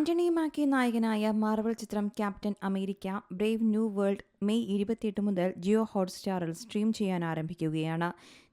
ആന്റണി മാക്കി നായകനായ മാർവൽ ചിത്രം Captain America Brave New World May ഇരുപത്തിയെട്ട് മുതൽ ജിയോ ഹോട്ട്സ്റ്റാറിൽ സ്ട്രീം ചെയ്യാൻ ആരംഭിക്കുകയാണ്.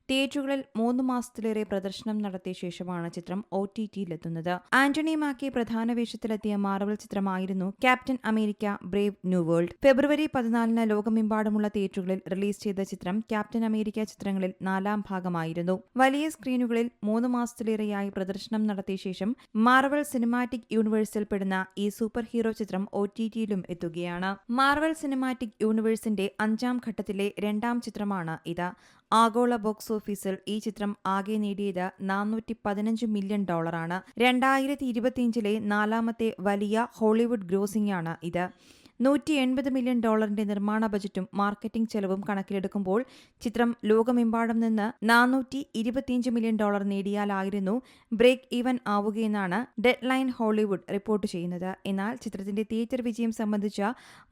തിയേറ്ററുകളിൽ മൂന്ന് മാസത്തിലേറെ പ്രദർശനം നടത്തിയ ശേഷമാണ് ചിത്രം ഒ ടി ടിയിലെത്തുന്നത് ആന്റണി മാക്കി പ്രധാന വേഷത്തിലെത്തിയ മാർവൽ ചിത്രമായിരുന്നു Captain America Brave New World. ഫെബ്രുവരി പതിനാലിന് ലോകമെമ്പാടുമുള്ള തിയേറ്ററുകളിൽ റിലീസ് ചെയ്ത ചിത്രം ക്യാപ്റ്റൻ അമേരിക്ക ചിത്രങ്ങളിൽ നാലാം ഭാഗമായിരുന്നു. വലിയ സ്ക്രീനുകളിൽ മൂന്ന് മാസത്തിലേറെയായി പ്രദർശനം നടത്തിയ ശേഷം മാർവൽ സിനിമാറ്റിക് യൂണിവേഴ്സിൽ പെടുന്ന ഈ സൂപ്പർ ഹീറോ ചിത്രം ഒ ടി ടിയിലും എത്തുകയാണ്. മാർവൽ സിനിമാറ്റിക് യൂണിവേഴ്സിന്റെ അഞ്ചാം ഘട്ടത്തിലെ രണ്ടാം ചിത്രമാണ് ഇത്. ആഗോള ബോക്സ് ഓഫീസിൽ ഈ ചിത്രം ആകെ നേടിയത് നാനൂറ്റി പതിനഞ്ച് മില്യൺ ഡോളറാണ്. രണ്ടായിരത്തി ഇരുപത്തിയഞ്ചിലെ നാലാമത്തെ വലിയ ഹോളിവുഡ് ഗ്രോസിംഗ് ആണ് ഇത്. നൂറ്റി എൺപത് മില്യൺ ഡോളറിന്റെ നിർമ്മാണ ബജറ്റും മാർക്കറ്റിംഗ് ചെലവും കണക്കിലെടുക്കുമ്പോൾ ചിത്രം ലോകമെമ്പാടും നിന്ന് നാനൂറ്റി ഇരുപത്തിയഞ്ച് മില്യൺ ഡോളർ നേടിയാലായിരുന്നു ബ്രേക്ക് ഈവൻ ആവുകയെന്നാണ് ഡെഡ് ലൈൻ ഹോളിവുഡ് റിപ്പോർട്ട് ചെയ്യുന്നത്. എന്നാൽ ചിത്രത്തിന്റെ തിയേറ്റർ വിജയം സംബന്ധിച്ച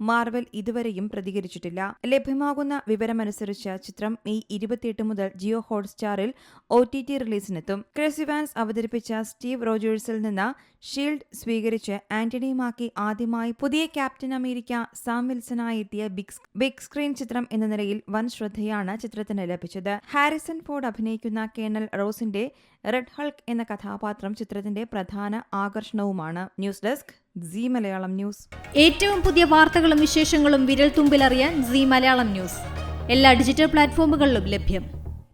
മാർവൽ ഇതുവരെയും പ്രതികരിച്ചിട്ടില്ല. ലഭ്യമാകുന്ന വിവരമനുസരിച്ച് ചിത്രം മെയ് ഇരുപത്തിയെട്ട് മുതൽ ജിയോ ഹോട്ട്സ്റ്റാറിൽ ഒ ടി ടി റിലീസിനെത്തും. ക്രിസ് ഇവാൻസ് അവതരിപ്പിച്ച സ്റ്റീവ് റോജേഴ്സിൽ നിന്ന് ഷീൽഡ് സ്വീകരിച്ച് ആന്റണി മാക്കി ആദ്യമായി പുതിയ ക്യാപ്റ്റൻ അമേരിക്ക സാം വിൽസനായി എത്തിയ ബിഗ് ബിഗ് സ്ക്രീൻ ചിത്രം എന്ന നിലയിൽ വൻ ശ്രദ്ധയാണ് ചിത്രത്തിന് ലഭിച്ചത്. ഹാരിസൺ ഫോർഡ് അഭിനയിക്കുന്ന കേണൽ റോസിന്റെ റെഡ് ഹൾക്ക് എന്ന കഥാപാത്രം ചിത്രത്തിന്റെ പ്രധാന ആകർഷണവുമാണ്. News desk C Malayalam news. ഏറ്റവും പുതിയ വാർത്തകളും വിശേഷങ്ങളും വിരൽ തുമ്പിലറിയാൻ സി മലയാളം ന്യൂസ്. എല്ലാ ഡിജിറ്റൽ പ്ലാറ്റ്ഫോമുകളിലും ലഭ്യം.